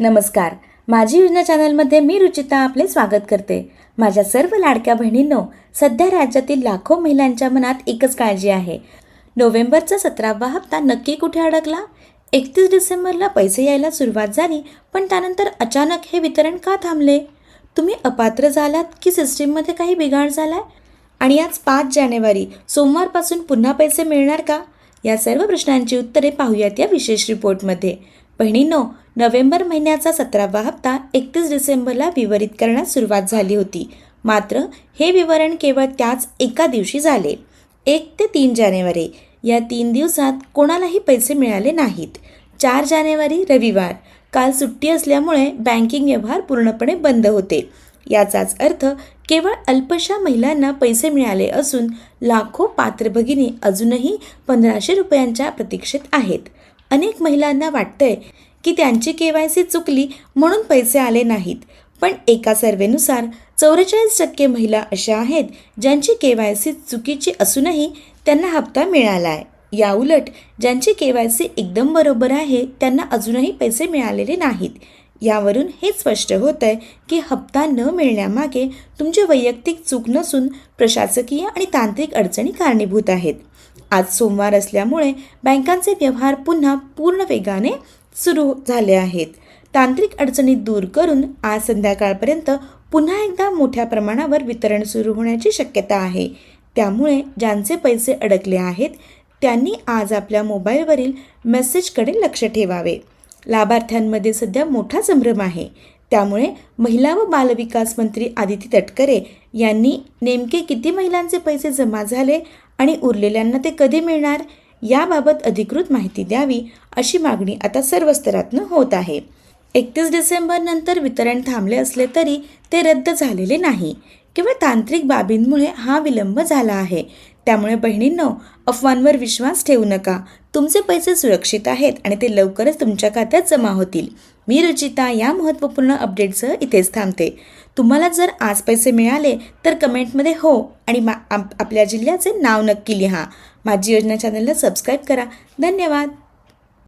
नमस्कार. माझी योजना चॅनलमध्ये मी रुचिता आपले स्वागत करते. माझ्या सर्व लाडक्या बहिणींनो सध्या राज्यातील लाखो महिलांच्या मनात एकच काळजी आहे. नोव्हेंबरचा सतरावा हप्ता नक्की कुठे अडकला? एकतीस डिसेंबरला पैसे यायला सुरुवात झाली पण त्यानंतर अचानक हे वितरण का थांबले? तुम्ही अपात्र झालात की सिस्टीममध्ये काही बिघाड झालाय? आणि आज पाच जानेवारी सोमवारपासून पुन्हा पैसे मिळणार का? या सर्व प्रश्नांची उत्तरे पाहूयात या विशेष रिपोर्टमध्ये. बहिणींनो नोव्हेंबर महिन्याचा सतरावा हप्ता एकतीस डिसेंबरला विवरित करण्यास सुरुवात झाली होती. मात्र हे विवरण केवळ त्याच एका दिवशी झाले. एक ते तीन जानेवारी. या तीन दिवसात कोणालाही पैसे मिळाले नाहीत. चार जानेवारी रविवार. काल सुट्टी असल्यामुळे बँकिंग व्यवहार पूर्णपणे बंद होते. याचाच अर्थ केवळ अल्पशा महिलांना पैसे मिळाले असून लाखो पात्र भगिनी अजूनही पंधराशे रुपयांच्या प्रतीक्षेत आहेत. अनेक महिलांना वाटतंय की त्यांची के वाय सी चुकली म्हणून पैसे आले नाहीत. पण एका सर्वेनुसार चौवेचाळीस टक्के महिला अशा आहेत ज्यांची के वाय सी चुकीची असूनही त्यांना हप्ता मिळाला आहे याउलट ज्यांची के वाय सी एकदम बरोबर आहे त्यांना अजूनही पैसे मिळालेले नाहीत. यावरून हे स्पष्ट होतं आहे की हप्ता न मिळण्यामागे तुमची वैयक्तिक चूक नसून प्रशासकीय आणि तांत्रिक अडचणी कारणीभूत आहेत. आज सोमवार असल्यामुळे बँकांचे व्यवहार पुन्हा पूर्ण वेगाने सुरू झाले आहेत. तांत्रिक अडचणी दूर करून आज संध्याकाळपर्यंत पुन्हा एकदा मोठ्या प्रमाणावर वितरण सुरू होण्याची शक्यता आहे. त्यामुळे ज्यांचे पैसे अडकले आहेत त्यांनी आज आपल्या मोबाईलवरील मेसेजकडे लक्ष ठेवावे. लाभार्थ्यांमध्ये सध्या मोठा संभ्रम आहे. त्यामुळे महिला व बालविकास मंत्री आदिती तटकरे यांनी नेमके किती महिलांचे पैसे जमा झाले आणि उरलेल्यांना ते कधी मिळणार याबाबत अधिकृत माहिती द्यावी अशी मागणी आता सर्व स्तरातनं होत आहे. एकतीस डिसेंबरनंतर वितरण थांबले असले तरी ते रद्द झालेले नाही किंवा तांत्रिक बाबींमुळे हा विलंब झाला आहे. त्यामुळे बहिणींनो अफवांवर विश्वास ठेवू नका. तुमचे पैसे सुरक्षित आहेत आणि ते लवकरच तुमच्या खात्यात जमा होतील. मी रुचिता या महत्त्वपूर्ण अपडेटसह इथेच थांबते. तुम्हाला जर आज पैसे मिळाले तर कमेंटमध्ये हो आणि मा आप आपल्या जिल्ह्याचे नाव नक्की लिहा. माझी योजना चॅनलला सबस्क्राईब करा. धन्यवाद!